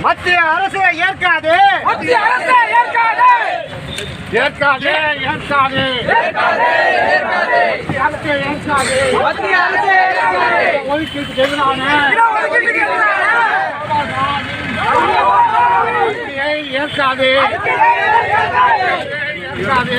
மத்திய அரசு ஏற்காது. மத்திய அரசு ஏற்காது. ஏற்காது ஏற்காது. மத்திய அரசு ஏற்காது. மத்திய அரசு ஏற்காது. ஒதுக்கீட்டுக்கு எதிரான. ஏற்காது. ஏற்காது.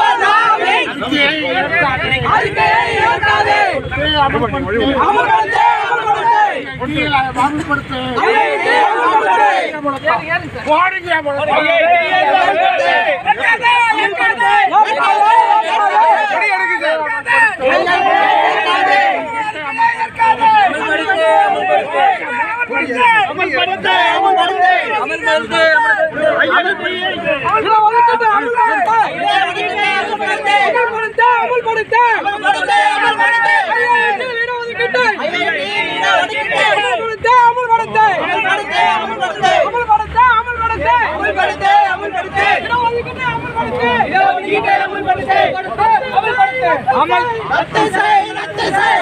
ராவின் அறிக்கையை ஏற்காது ஏற்காது கோபால் ராவின் அறிக்கையை ஏற்காது அமல்படுத்து அமல்படுத்து. அமல் ரத்து செய் ரத்து செய்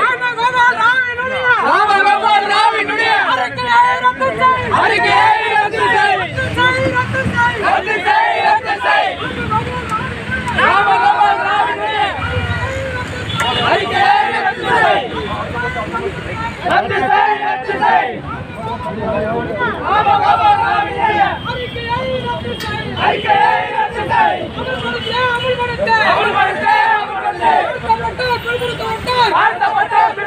வாழ்த்தப்பட்டவர்